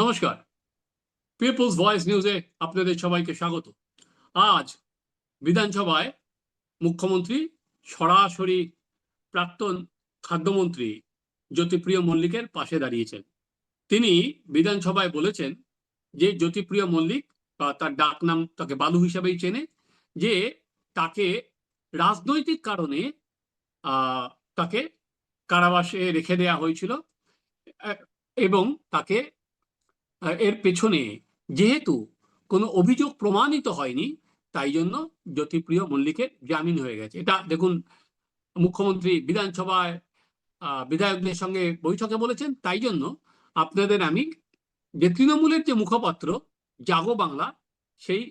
নমস্কার। People's voice নিউজে আপনাদের সবাইকে স্বাগত। আজ বিধানসভায় মুখ্যমন্ত্রী, সরাসরি প্রাক্তন খাদ্যমন্ত্রী জ্যোতিপ্রিয় মল্লিকের পাশে দাঁড়িয়েছেন। তিনি বিধানসভায় বলেছেন যে জ্যোতিপ্রিয় মল্লিক বা তার ডাক নাম তাকে বালু হিসাবেই চেনে, যে তাকে রাজনৈতিক কারণে তাকে কারাবাসে রেখে দেয়া হয়েছিল এবং তাকে এর পেছনে যেহেতু কোনো অভিযোগ প্রমাণিত হয়নি, তাই জন্য জ্যোতিপ্রিয় মল্লিকের জামিন হয়ে গেছে। এটা দেখুন, মুখ্যমন্ত্রী বিধানসভায় বিধায়কদের সঙ্গে বৈঠকে বলেছেন, তাই জন্য আপনাদের আমি যে তৃণমূলের যে মুখপাত্র জাগো বাংলা, সেই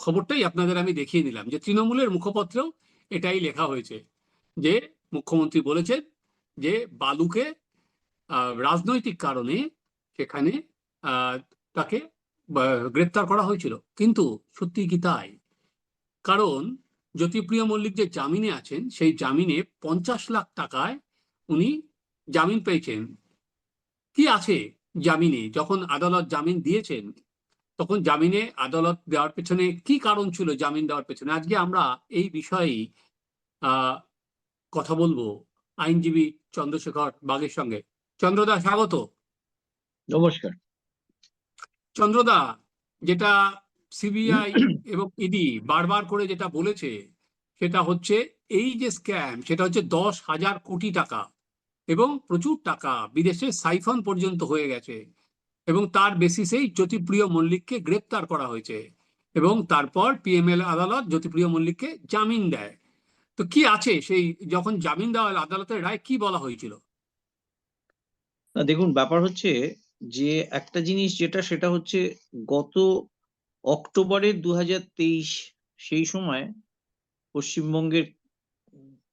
খবরটাই আপনাদের আমি দেখিয়ে নিলাম যে তৃণমূলের মুখপত্র এটাই লেখা হয়েছে যে মুখ্যমন্ত্রী বলেছেন যে বালুকে রাজনৈতিক কারণে সেখানে তাকে গ্রেপ্তার করা হয়েছিল। কিন্তু সত্যি কি তাই? কারণ জ্যোতিপ্রিয় মল্লিক যে জামিনে আছেন, সেই জামিনে পঞ্চাশ লাখ টাকায় উনি জামিন পেয়েছেন। কি আছে জামিনে? যখন আদালত জামিন দিয়েছেন, তখন জামিনে আদালত দেওয়ার পেছনে কি কারণ ছিল জামিন দেওয়ার পেছনে? আজকে আমরা এই বিষয়েই, আহ, কথা বলব আইনজীবী চন্দ্রশেখর বাগের সঙ্গে। চন্দ্রদা, স্বাগত। নমস্কার। চন্দ্রদা যেটা সিবিআই এবং ইডি বারবার করে যেটা বলেছে, সেটা হচ্ছে এই যে স্ক্যাম সেটা হচ্ছে দশ হাজার কোটি টাকা এবং প্রচুর টাকা বিদেশে সাইফন পর্যন্ত হয়ে গেছে এবং তার বেসিসেই জ্যোতিপ্রিয় মল্লিককে গ্রেপ্তার করা হয়েছে এবং তারপর পিএমএল আদালত জ্যোতিপ্রিয় মল্লিককে জামিন দেয়। তো কি আছে সেই যখন জামিন দেওয়া আদালতের রায় কি বলা হয়েছিল? দেখুন, ব্যাপার হচ্ছে যে একটা জিনিস যেটা সেটা হচ্ছে গত অক্টোবরের দু তেইশ সেই সময় পশ্চিমবঙ্গের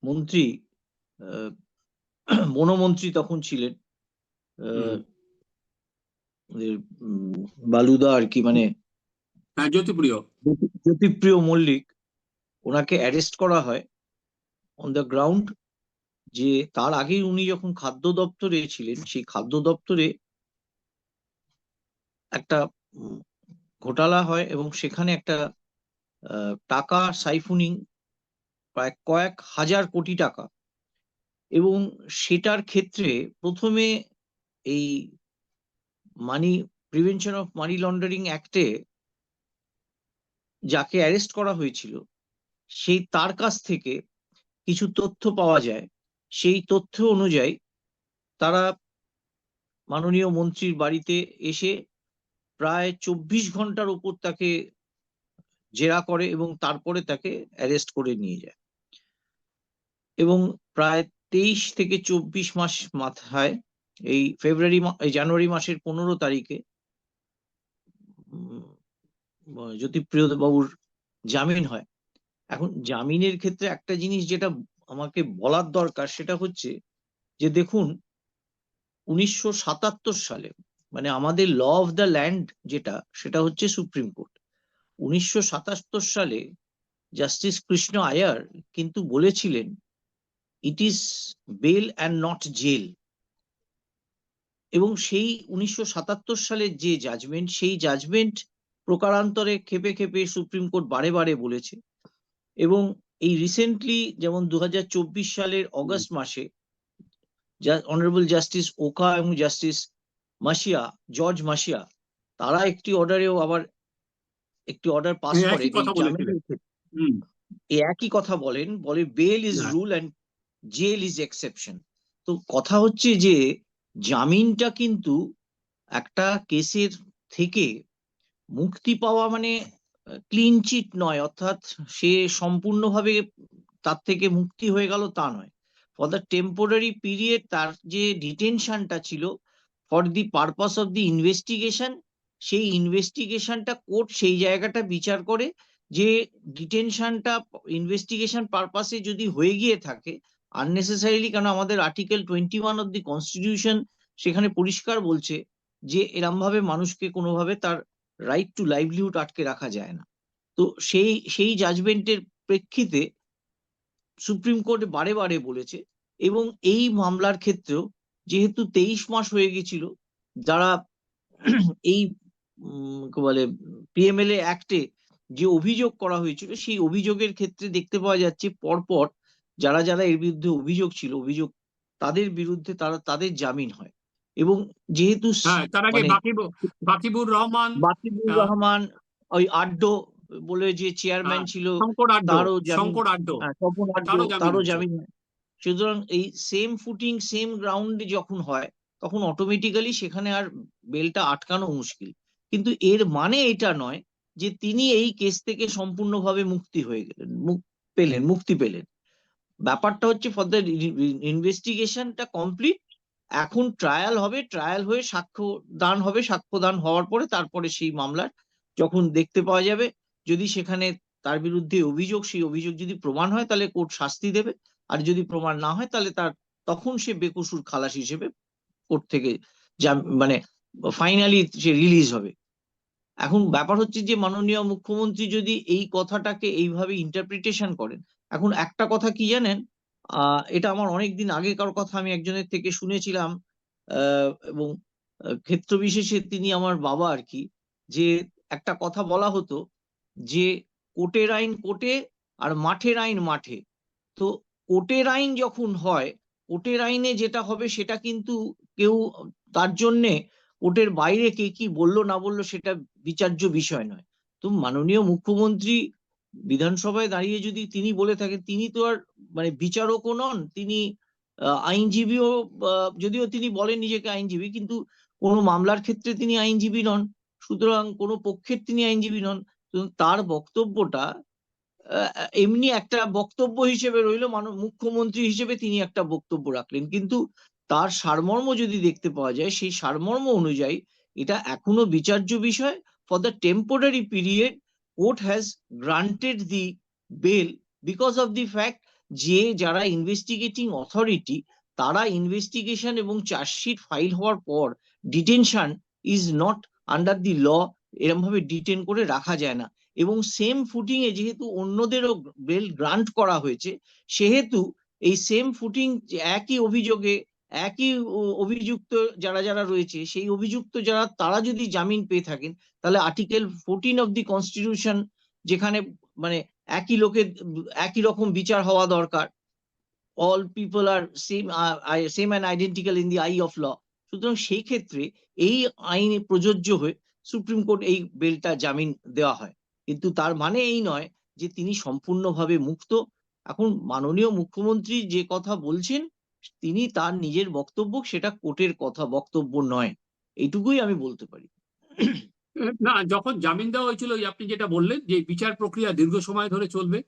মন্ত্রী আহ, বনমন্ত্রী তখন ছিলেন। বালুদা আর কি মানে হ্যাঁ জ্যোতিপ্রিয়। জ্যোতিপ্রিয় মল্লিক ওনাকে অ্যারেস্ট করা হয় অন দ্য গ্রাউন্ড যে তার আগেই উনি যখন খাদ্য দপ্তরে ছিলেন সেই খাদ্য দপ্তরে একটা ঘোটালা হয় এবং সেখানে একটা টাকা সাইফুনিং প্রায় কয়েক হাজার কোটি টাকা। এবং সেটার ক্ষেত্রে প্রথমে এই money, prevention of money laundering অ্যাক্টে যাকে অ্যারেস্ট করা হয়েছিল, সেই তার কাছ থেকে কিছু তথ্য পাওয়া যায়। সেই তথ্য অনুযায়ী তারা মাননীয় মন্ত্রীর বাড়িতে এসে প্রায় চব্বিশ ঘণ্টার উপর তাকে জেরা করে এবং তারপরে তাকে অ্যারেস্ট করে নিয়ে যায়। এবং প্রায় তেইশ থেকে চব্বিশ মাস মাথায় এই ফেব্রুয়ারি জানুয়ারি মাসের পনেরো তারিখে জ্যোতিপ্রিয় বাবুর জামিন হয়। এখন জামিনের ক্ষেত্রে একটা জিনিস যেটা আমাকে বলার দরকার সেটা হচ্ছে যে দেখুন, উনিশশো সাতাত্তর সালে মানে আমাদের ল অফ দ্য ল্যান্ড যেটা সেটা হচ্ছে সুপ্রিম কোর্ট উনিশশো সাতাত্তর সালে জাস্টিস কৃষ্ণ আয়ার কিন্তু বলেছিলেন it is bail and not jail এবং সেই উনিশশো সাতাত্তর সালের যে জাজমেন্ট সেই জাজমেন্ট প্রকারান্তরে খেপে খেপে সুপ্রিম কোর্ট বারে বারে বলেছে। এবং এই রিসেন্টলি যেমন দু হাজার চব্বিশ সালের অগস্ট মাসে অনারেবল জাস্টিস ওকা এবং জাস্টিস মাসিয়া জর্জ মাসিয়া তারা একটি অর্ডারেও আবার একটি অর্ডার পাস করে। একই কথা বলেন বলে bail is. Rule and jail is exception তো কথা হচ্ছে যে জামিনটা কিন্তু একটা কেসের থেকে মুক্তি পাওয়া মানে ক্লিন চিট নয় অর্থাৎ সে সম্পূর্ণভাবে তার থেকে মুক্তি হয়ে গেল তা নয়। ফর দ্য টেম্পোরারি পিরিয়ড তার যে ডিটেনশনটা ছিল for the purpose of the investigation সেই ইনভেস্টিগেশনটা কোর্ট সেই জায়গাটা বিচার করে যে ডিটেনশনটা ইনভেস্টিগেশন পারপাসে যদি হয়ে গিয়ে থাকে আননেসেসারিলি কারণ আমাদের article twenty one of the constitution সেখানে পরিষ্কার বলছে যে এরমভাবে মানুষকে কোনোভাবে তার রাইট টু লাইভলিহুড আটকে রাখা যায় না। তো সেই সেই জাজমেন্টের প্রেক্ষিতে সুপ্রিম কোর্ট বারে বারে বলেছে এবং এই মামলার ক্ষেত্রেও যেহেতু তেইশ মাস হয়ে গেছিল যারা এই বলে পিএমএলএ অ্যাক্টে যে অভিযোগ করা হয়েছিল সেই অভিযোগের ক্ষেত্রে দেখতে পাওয়া যাচ্ছে পরপর যারা যারা এর বিরুদ্ধে অভিযোগ ছিল অভিযোগ তাদের বিরুদ্ধে তারা তাদের জামিন হয়। এবং যেহেতু হ্যাঁ মানে বাকিবুর রহমান বাকিবুর রহমান ওই আড্ডো বলে যে চেয়ারম্যান হ্যাঁ, ছিল তারও জামিন হ্যাঁ, স্বপন আড্ডো তারও জামিন সুতরাং এই সেম ফুটিং সেম গ্রাউন্ডে যখন হয়, তখন অটোমেটিক্যালি সেখানে আর বেলটা আটকানো মুশকিল। কিন্তু এর মানে এটা নয় যে তিনি এই কেস থেকে সম্পূর্ণভাবে মুক্তি হয়ে গেলেন পেলেন, মুক্তি পেলেন। ব্যাপারটা হচ্ছে ফর দ্য ইনভেস্টিগেশনটা কমপ্লিট এখন ট্রায়াল হবে ট্রায়াল হয়ে সাক্ষ্য দান হবে সাক্ষ্য দান হওয়ার পরে তারপরে সেই মামলার যখন দেখতে পাওয়া যাবে, যদি সেখানে তার বিরুদ্ধে অভিযোগ, সেই অভিযোগ যদি প্রমাণ হয়, তাহলে কোর্ট শাস্তি দেবে। আর যদি প্রমাণ না হয় তাহলে তার তখন সে বেকসুর খালাস হিসেবে কোর্ট থেকে মানে ফাইনালি সে রিলিজ হবে। এখন ব্যাপার হচ্ছে যে মাননীয় মুখ্যমন্ত্রী যদি এই কথাটাকে এইভাবে ইন্টারপ্রিটেশন করেন এখন একটা কথা কি জানেন? এটা আমার অনেকদিন আগেকার কথা আমি একজনের থেকে শুনেছিলাম আহ, এবং ক্ষেত্র বিশেষে তিনি আমার বাবা আর কি যে একটা কথা বলা হতো যে কোর্টের আইন কোর্টে আর মাঠের আইন মাঠে। তো কোর্টের আইন যখন হয়, কোর্টের আইনে যেটা হবে সেটা কিন্তু কেউ, তার জন্যে কোর্টের বাইরে কে কি বলল না বলল সেটা বিচার্য বিষয় নয়। তো মাননীয় মুখ্যমন্ত্রী বিধানসভায় দাঁড়িয়ে যদি তিনি বলে থাকেন, তিনি তো আর মানে বিচারকও নন, তিনি আইনজীবীও যদিও তিনি বলেন নিজেকে আইনজীবী, কিন্তু কোনো মামলার ক্ষেত্রে তিনি আইনজীবী নন। সুতরাং কোনো পক্ষের তিনি আইনজীবী নন। তার বক্তব্যটা এমনি একটা বক্তব্য হিসেবে রইল, মানব, মুখ্যমন্ত্রী হিসেবে তিনি একটা বক্তব্য রাখলেন। কিন্তু তার সারমর্ম যদি দেখতে পাওয়া যায়, সেই সারমর্ম অনুযায়ী এটা এখনও বিচার্য বিষয়। For the temporary period court has granted the bail because of the fact যে যারা ইনভেস্টিগেটিং অথরিটি তারা ইনভেস্টিগেশন এবং চার্জশিট ফাইল হওয়ার পর detention is not under the law এরম ভাবে ডিটেন করে রাখা যায় না। এবং সেম ফুটিং এ যেহেতু অন্যদেরও বেল গ্রান্ট করা হয়েছে, সেহেতু এই সেম ফুটিং একই অভিযোগে, একই অভিযুক্ত যারা যারা রয়েছে, সেই অভিযুক্ত যারা, তারা যদি জামিন পেয়ে থাকেন, তাহলে article fourteen of the constitution যেখানে মানে একই লোকের, একই রকম বিচার হওয়া দরকার। All people are same same and identical in the eye of law সুতরাং সেই ক্ষেত্রে এই আইনে প্রযোজ্য হয়ে সুপ্রিম কোর্ট এই বেলটা জামিন দেওয়া হয়। কিন্তু তার মানে এই নয় যে তিনি সম্পূর্ণভাবে মুক্ত। এখন মাননীয় মুখ্যমন্ত্রী যে কথা বলছেন তিনি তার নিজের বক্তব্য সেটা কোর্টের কথা বক্তব্য নয়। এইটুকুই আমি বলতে পারি। না যখন জামিন দেওয়া হয়েছিল আপনি যেটা বললেন যে বিচার প্রক্রিয়া দীর্ঘ সময় ধরে চলবে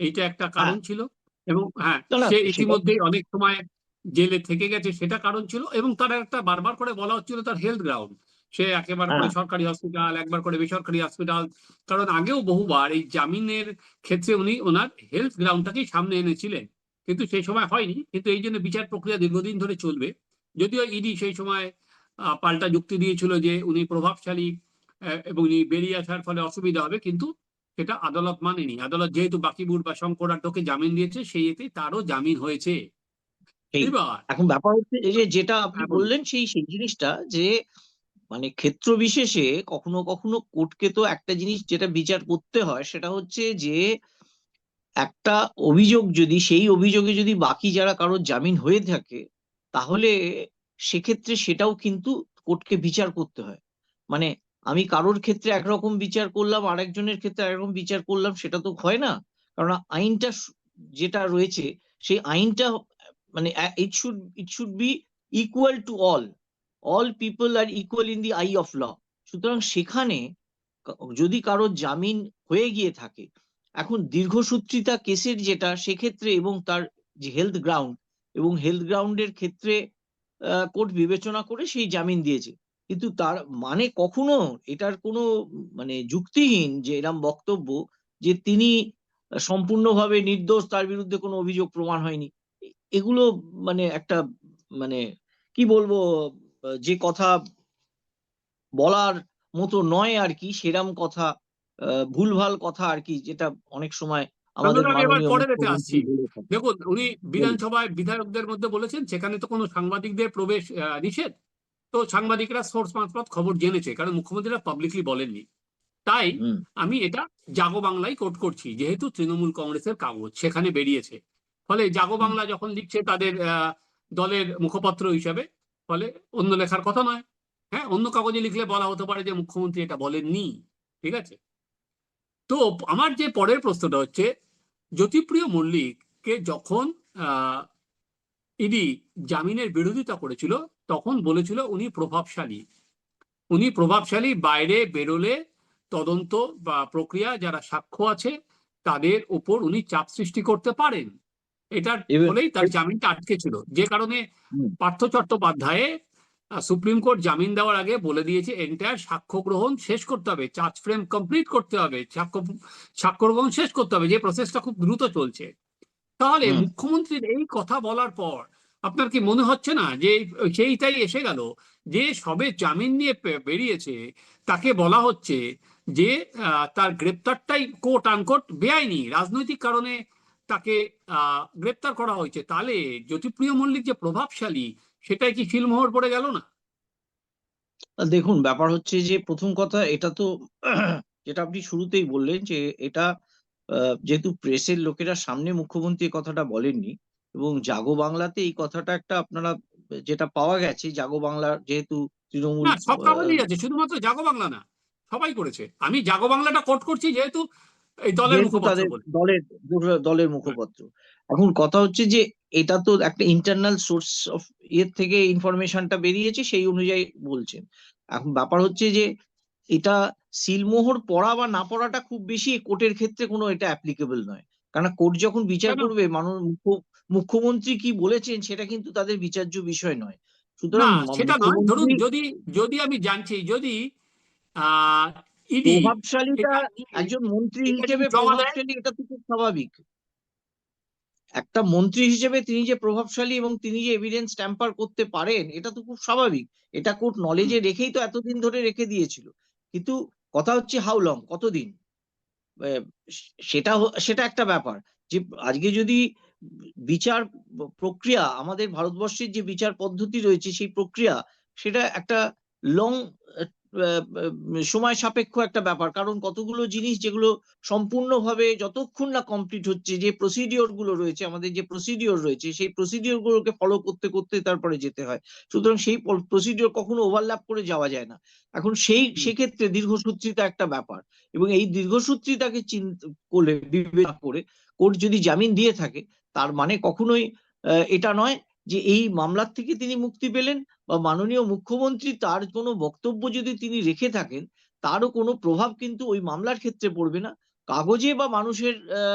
এইটা একটা কারণ ছিল এবং হ্যাঁ সে ইতিমধ্যেই অনেক সময় জেলে থেকে গেছে সেটা কারণ ছিল এবং তার একটা বারবার করে বলা হচ্ছিল তার হেলথ গ্রাউন্ড সে একেবারে করে। সরকারি হসপিটাল একবার করে বেসরকারি হসপিটাল কারণ আগেও বহুবার এই জামিনের ক্ষেত্রে উনি ওনার হেলথ গ্রাউন্ডটাকেই সামনে এনেছিলেন। কিন্তু সেই সময় হয়নি। কিন্তু এই জন্য বিচার প্রক্রিয়া দীর্ঘদিন ধরে চলবে। যদিও ইডি সেই সময় পাল্টা যুক্তি দিয়েছিল যে উনি প্রভাবশালী এবং উনি বেরিয়ে আসার ফলে অসুবিধা হবে। কিন্তু সেটা আদালত মানেনি। আদালত যেহেতু বাকিবুর বা শঙ্কর আড্ডকে জামিন দিয়েছে সেই এতে তারও জামিন হয়েছে। এবার এখন ব্যাপার হচ্ছে এই যে যেটা আপনি হ্যাঁ, বললেন সেই সেই জিনিসটা যে মানে ক্ষেত্র বিশেষে কখনো কখনো কোর্টকে তো একটা জিনিস যেটা বিচার করতে হয় সেটা হচ্ছে যে, একটা অভিযোগ যদি, সেই অভিযোগে যদি বাকি যারা কারোর জামিন হয়ে থাকে, তাহলে সেক্ষেত্রে সেটাও কিন্তু কোর্টকে বিচার করতে হয়। মানে আমি কারোর ক্ষেত্রে একরকম বিচার করলাম, আরেকজনের ক্ষেত্রে একরকম বিচার করলাম, সেটা তো হয় না। কারণ আইনটা যেটা রয়েছে, সেই আইনটা মানে it should it should be equal to all all people are equal in the eye of law সুতরাং সেখানে যদি কারোর জামিন হয়ে গিয়ে থাকে, এখন দীর্ঘসূত্রিতা কেসের যেটা, সেক্ষেত্রে এবং তার যে হেলথ গ্রাউন্ড এবং হেলথ গ্রাউন্ডের ক্ষেত্রে কোর্ট বিবেচনা করে সেই জামিন দিয়েছে। কিন্তু তার মানে কখনো এটার কোনো মানে যুক্তিহীন যে এরম বক্তব্য যে তিনি সম্পূর্ণভাবে নির্দোষ, তার বিরুদ্ধে কোনো অভিযোগ প্রমাণ হয়নি। এগুলো মানে একটা মানে কি বলব যে কথা বলার মতো নয় আর কি সেরাম কথা ভুলভাল কথা আর কি যেটা অনেক সময় আমাদের। দেখুন উনি বিধানসভায় বিধায়কদের মধ্যে বলেছেন সেখানে তো কোনো সাংবাদিকদের প্রবেশ নিষেধ। তো সাংবাদিকরা সোর্স মারফত খবর জেনেছে কারণ মুখ্যমন্ত্রীরা পাবলিকলি বলেননি। তাই আমি এটা জাগো বাংলায় কোট করছি যেহেতু তৃণমূল কংগ্রেসের কাগজ সেখানে বেরিয়েছে। ফলে জাগো বাংলা যখন লিখছে তাদের আহ, দলের মুখপাত্র হিসাবে ফলে অন্য লেখার কথা নয়। হ্যাঁ অন্য কাগজে লিখলে বলা হতে পারে যে মুখ্যমন্ত্রী এটা বলেননি, ঠিক আছে? তো আমার যে পরের প্রশ্নটা হচ্ছে, জ্যোতিপ্রিয় মল্লিককে যখন ইডি জামিনের বিরোধিতা করেছিল, তখন বলেছিল উনি প্রভাবশালী। উনি প্রভাবশালী, বাইরে বেরোলে তদন্ত বা প্রক্রিয়া, যারা সাক্ষ্য আছে, তাদের উপর উনি চাপ সৃষ্টি করতে পারেন। এটার ফলেই তার জামিনটা আটকে ছিল। যে কারণে পার্থ চট্টোপাধ্যায় সুপ্রিম কোর্ট জামিন দেওয়ার আগে বলে দিয়েছে এন্টায়ার সাক্ষ্য গ্রহণ শেষ করতে হবে চার্জ ফ্রেম কমপ্লিট করতে হবে সাক্ষ্য সাক্ষ্য গ্রহণ শেষ করতে হবে যে প্রসেসটা খুব দ্রুত চলছে। তাহলে মুখ্যমন্ত্রীর এই কথা বলার পর আপনার কি মনে হচ্ছে না যে সেইটাই এসে গেল যে সবে জামিন নিয়ে বেরিয়েছে তাকে বলা হচ্ছে যে আহ, তার গ্রেপ্তারটাই কোট আনকোট বেআইনি। রাজনৈতিক কারণে তাকে গ্রেপ্তার করা হয়েছে। তাহলে জ্যোতিপ্রিয় মল্লিক যে প্রভাবশালী সেটাই কি ফিল্মোহর পড়ে গেল না? দেখুন ব্যাপার হচ্ছে যে প্রথম কথা এটা তো যেটা আপনি শুরুতেই বললেন যে এটা যেহেতু প্রেসের লোকেরা সামনে মুখ্যমন্ত্রী কথাটা বলেননি এবং জাগো বাংলাতে এই কথাটা একটা আপনারা যেটা পাওয়া গেছে জাগো বাংলার যেহেতু তৃণমূল সব কাগজেই আছে শুধুমাত্র জাগো বাংলা না সবাই করেছে। আমি জাগো বাংলাটা কোট করছি যেহেতু এই দলের মুখপাত্র তাদের বলে। দলের দলের মুখপাত্র। এখন কথা হচ্ছে যে এটা তো একটা ইন্টারনাল সোর্স অফ ইয়ের থেকে ইনফরমেশনটা বেরিয়েছে সেই অনুযায়ী বলছেন। এখন ব্যাপার হচ্ছে যে এটা সিলমোহর পড়া বা না পড়াটা খুব বেশি কোর্টের ক্ষেত্রে কোনো এটা অ্যাপ্লিকেবল নয়। কারণ কোর্ট যখন বিচার করবে মানুষ মুখ্যমন্ত্রী কি বলেছেন সেটা কিন্তু তাদের বিচার্য বিষয় নয়। সুতরাং সেটা নয়। ধরুন যদি যদি আমি জানছি যদি ইডি প্রভাবশালীটা একজন মন্ত্রী হিসেবে? প্রভাবশালী এটা তো খুব স্বাভাবিক। একটা মন্ত্রী হিসেবে তিনি যে প্রভাবশালী এবং তিনি যে এভিডেন্স ট্যাম্পার করতে পারেন এটা তো খুব স্বাভাবিক। এটা কোর্ট নলেজে রেখেই তো এতদিন ধরে রেখে দিয়েছিল। কিন্তু কথা হচ্ছে হাউ লং কতদিন? সেটা সেটা একটা ব্যাপার যে আজকে যদি বিচার প্রক্রিয়া আমাদের ভারতবর্ষের যে বিচার পদ্ধতি রয়েছে সেই প্রক্রিয়া সেটা একটা লং সময় সাপেক্ষ একটা ব্যাপার। কারণ কতগুলো জিনিস যেগুলো সম্পূর্ণভাবে যতক্ষণ না কমপ্লিট হচ্ছে যে প্রসিডিওরগুলো রয়েছে আমাদের যে প্রসিডিওর রয়েছে সেই প্রসিডিওর গুলোকে ফলো করতে করতে তারপরে যেতে হয়। সুতরাং সেই প্রসিডিওর কখনো ওভারল্যাপ করে যাওয়া যায় না। এখন সেই সেক্ষেত্রে দীর্ঘসূত্রিতা একটা ব্যাপার। এবং এই দীর্ঘসূত্রিতাকে চিন্তা করে বিবেচনা করে কোর্ট যদি জামিন দিয়ে থাকে তার মানে কখনোই আহ, এটা নয় যে এই মামলার থেকে তিনি মুক্তি পেলেন বা মাননীয় মুখ্যমন্ত্রী তার কোনো বক্তব্য যদি তিনি রেখে থাকেন, তারও কোনো প্রভাব কিন্তু ওই মামলার ক্ষেত্রে পড়বে না। কাগজে বা মানুষের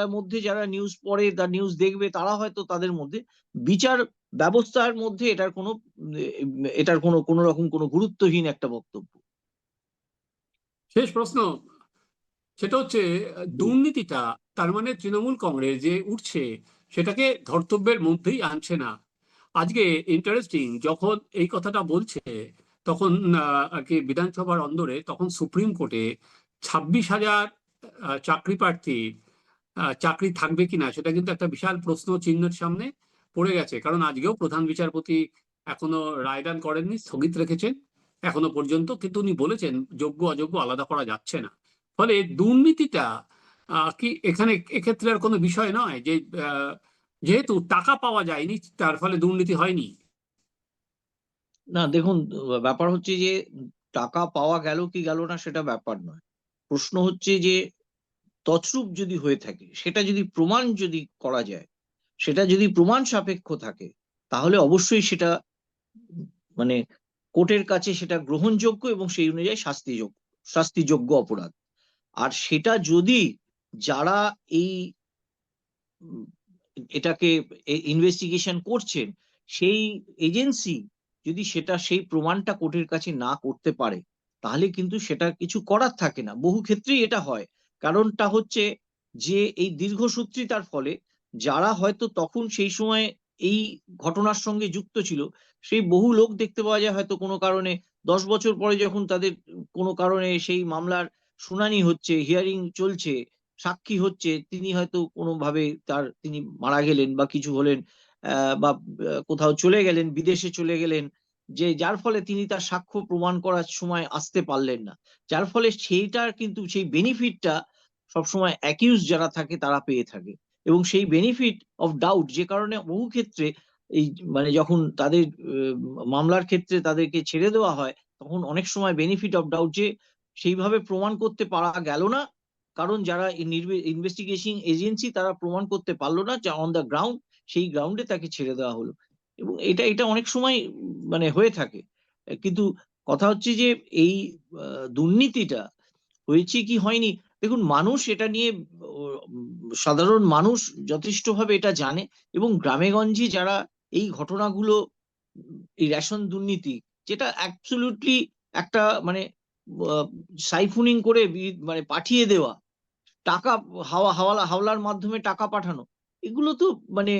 মধ্যে যারা নিউজ পড়ে বা নিউজ দেখবে, তারা হয়তো তাদের মধ্যে বিচার ব্যবস্থার মধ্যে এটার কোনো এটার কোনো কোনো রকম কোনো গুরুত্বহীন একটা বক্তব্য। শেষ প্রশ্ন। সেটা হচ্ছে, দুর্নীতিটা তার মানে তৃণমূল কংগ্রেস যে উঠছে, সেটাকে ধর্তব্যের মধ্যেই আনছে না। আজকে ইন্টারেস্টিং যখন এই কথাটা বলছে তখন আর কি বিধানসভার অন্দরে তখন সুপ্রিম কোর্টে ছাব্বিশ হাজার চাকরি প্রার্থীর আহ, চাকরি থাকবে কিনা সেটা কিন্তু একটা বিশাল প্রশ্ন চিহ্নের সামনে পড়ে গেছে। কারণ আজকেও প্রধান বিচারপতি এখনও রায়দান করেননি স্থগিত রেখেছেন এখনও পর্যন্ত কিন্তু উনি বলেছেন যোগ্য অযোগ্য আলাদা করা যাচ্ছে না। ফলে দুর্নীতিটা কি এখানে এক্ষেত্রে আর কোনো বিষয় নয় যে যেহেতু টাকা পাওয়া যায়নি, তার ফলে দুর্নীতি হয়নি। না, দেখুন, ব্যাপার হচ্ছে যে টাকা পাওয়া গেল কি গেল না সেটা ব্যাপার নয়। প্রশ্ন হচ্ছে যে তছরূপ যদি হয়ে থাকে, সেটা যদি প্রমাণ যদি করা যায়, সেটা যদি প্রমাণ সাপেক্ষ থাকে, তাহলে অবশ্যই সেটা মানে কোর্টের কাছে সেটা গ্রহণযোগ্য এবং সেই অনুযায়ী শাস্তিযোগ্য শাস্তিযোগ্য অপরাধ। আর সেটা যদি যারা এই এটাকে ইনভেস্টিগেশন করছেন, সেই এজেন্সি যদি সেটা সেই প্রমাণটা কোর্টের কাছে না করতে পারে, তাহলে কিন্তু সেটা কিছু করার থাকে না। বহু ক্ষেত্রেই এটা হয়। কারণটা হচ্ছে যে এই দীর্ঘসূত্রিতার ফলে যারা হয়তো তখন সেই সময় এই ঘটনার সঙ্গে যুক্ত ছিল, সেই বহু লোক দেখতে পাওয়া যায় হয়তো কোনো কারণে দশ বছর পরে যখন তাদের কোনো কারণে সেই মামলার শুনানি হচ্ছে হিয়ারিং চলছে সাক্ষী হচ্ছে, তিনি হয়তো কোনোভাবে তার, তিনি মারা গেলেন বা কিছু হলেন বা কোথাও চলে গেলেন, বিদেশে চলে গেলেন, যে যার ফলে তিনি তার সাক্ষ্য প্রমাণ করার সময় আসতে পারলেন না। যার ফলে সেইটার কিন্তু, সেই বেনিফিটটা সবসময় অ্যাকিউজ যারা থাকে, তারা পেয়ে থাকে। এবং সেই বেনিফিট অফ ডাউট যে কারণে বহু ক্ষেত্রে এই মানে যখন তাদের মামলার ক্ষেত্রে তাদেরকে ছেড়ে দেওয়া হয়, তখন অনেক সময় বেনিফিট অফ ডাউট যে সেইভাবে প্রমাণ করতে পারা গেল না কারণ যারা ইনভেস্টিগেশন এজেন্সি তারা প্রমাণ করতে পারল না অন দ্য গ্রাউন্ড সেই গ্রাউন্ডে তাকে ছেড়ে দেওয়া হলো। এবং এটা এটা অনেক সময় মানে হয়ে থাকে। কিন্তু কথা হচ্ছে যে এই দুর্নীতিটা হয়েছে কি হয়নি? দেখুন, মানুষ এটা নিয়ে সাধারণ মানুষ যথেষ্টভাবে এটা জানে এবং গ্রামেগঞ্জে যারা এই ঘটনাগুলো, এই রেশন দুর্নীতি, যেটা অ্যাবসলিউটলি একটা মানে সাইফুনিং করে মানে পাঠিয়ে দেওয়া টাকা হাওয়া হাওলা হাওলার মাধ্যমে টাকা পাঠানো, এগুলো তো মানে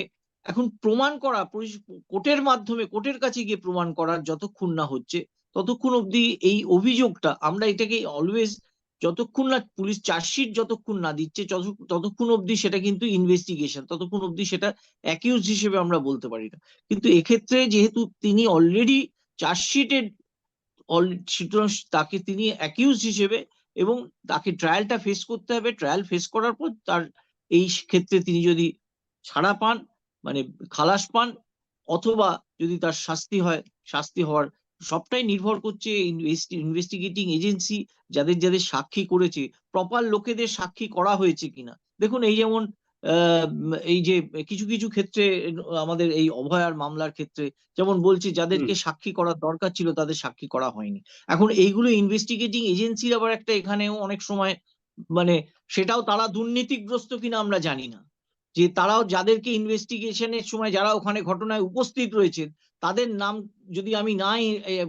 এখন প্রমাণ করা কোর্টের মাধ্যমে, কোর্টের কাছে গিয়ে প্রমাণ করার যতক্ষণ না হচ্ছে, ততক্ষণ অবধি এই অভিযোগটা, আমরা এটাকে অলওয়েজ যতক্ষণ না পুলিশ চার্জশিট যতক্ষণ না দিচ্ছে ততক্ষণ অবধি সেটা কিন্তু ইনভেস্টিগেশন ততক্ষণ অবধি সেটা অ্যাকিউজ হিসেবে আমরা বলতে পারি না। কিন্তু এক্ষেত্রে যেহেতু তিনি অলরেডি চার্জশিটেড সুতরাং তাকে তিনি অ্যাকিউজ হিসেবে এবং তাকে ট্রায়ালটা ফেস করতে হবে। ট্রায়াল ফেস করার পর তার এই ক্ষেত্রে তিনি যদি ছাড়া পান মানে খালাস পান, অথবা যদি তার শাস্তি হয়, শাস্তি হওয়ার সবটাই নির্ভর করছে ইনভেস্টিগেটিং এজেন্সি যাদের যাদের সাক্ষী করেছে। প্রপার লোকেদের সাক্ষী করা হয়েছে কিনা। দেখুন, এই যেমন এই যে কিছু কিছু ক্ষেত্রে আমাদের এই অভয়ার মামলার ক্ষেত্রে যেমন বলছি যাদেরকে সাক্ষী করার দরকার ছিল তাদের সাক্ষী করা হয়নি। এখন এইগুলো ইনভেস্টিগেটিং এজেন্সির আবার একটা এখানেও অনেক সময় মানে সেটাও তারা দুর্নীতিগ্রস্ত কিনা আমরা জানি না। যে তারাও যাদেরকে ইনভেস্টিগেশনের সময় যারা ওখানে ঘটনায় উপস্থিত রয়েছেন তাদের নাম যদি আমি নাই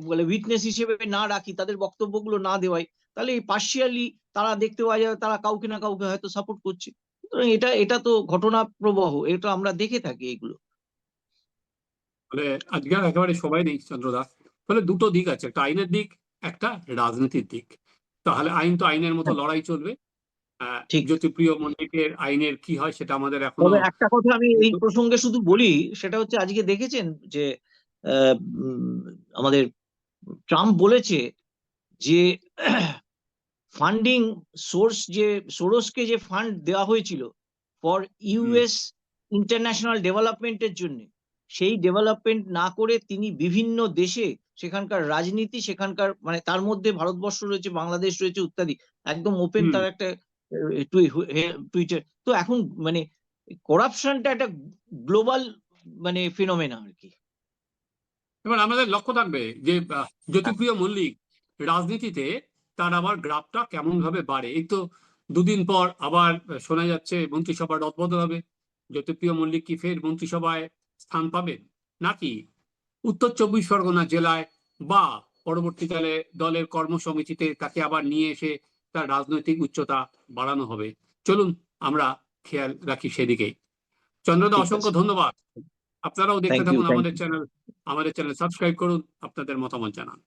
বলে উইটনেস হিসেবে না রাখি তাদের বক্তব্যগুলো না দেওয়াই তাহলে পার্শিয়ালি তারা দেখতে পাওয়া যাবে তারা কাউকে না কাউকে হয়তো সাপোর্ট করছে। সুতরাং এটা এটা তো ঘটনা প্রবাহ এটা আমরা দেখে থাকি এগুলো ফলে আজকে একেবারে সবাই নেই চন্দ্রদাস ফলে দুটো দিক আছে একটা আইনের দিক একটা রাজনীতির দিক। তাহলে আইন তো আইনের মতো লড়াই চলবে। ঠিক। জ্যোতিপ্রিয় মল্লিকের আইনের কি হয় সেটা আমাদের এখনও একটা কথা আমি এই প্রসঙ্গে শুধু বলি সেটা হচ্ছে আজকে দেখেছেন যে আহ, আমাদের ট্রাম্প বলেছে যে ফান্ডিং সোর্স যে সোরসকে যে ফান্ড দেওয়া হয়েছিল ফর ইউএস ইন্টারন্যাশনাল ডেভেলপমেন্টের জন্য সেই ডেভেলপমেন্ট না করে তিনি বিভিন্ন দেশে সেখানকার রাজনীতি সেখানকার মানে তার মধ্যে ভারতবর্ষ রয়েছে বাংলাদেশ রয়েছে ইত্যাদি একদম ওপেন তার একটা টুইটার। তো এখন মানে করাপশনটা একটা গ্লোবাল মানে ফিনোমেনা আর কি। এবার আমাদের লক্ষ্য থাকবে যে জ্যোতিপ্রিয় মল্লিক রাজনীতিতে তার আবার গ্রাফটা কেমন ভাবে বাড়ে? এই তো দুদিন পর আবার শোনা যাচ্ছে মন্ত্রিসভার রদবদল হবে। জ্যোতিপ্রিয় মল্লিক কি ফের মন্ত্রিসভায় স্থান পাবেন নাকি উত্তর চব্বিশ পরগনা জেলায় বা পরবর্তীকালে দলের কর্মসমিতিতে তাকে আবার নিয়ে এসে তার রাজনৈতিক উচ্চতা বাড়ানো হবে? চলুন আমরা খেয়াল রাখি সেদিকেই। চন্দ্রদা অসংখ্য ধন্যবাদ। আপনারাও দেখতে থাকুন আমাদের চ্যানেল। আমাদের চ্যানেল সাবস্ক্রাইব করুন আপনাদের মতামত জানান।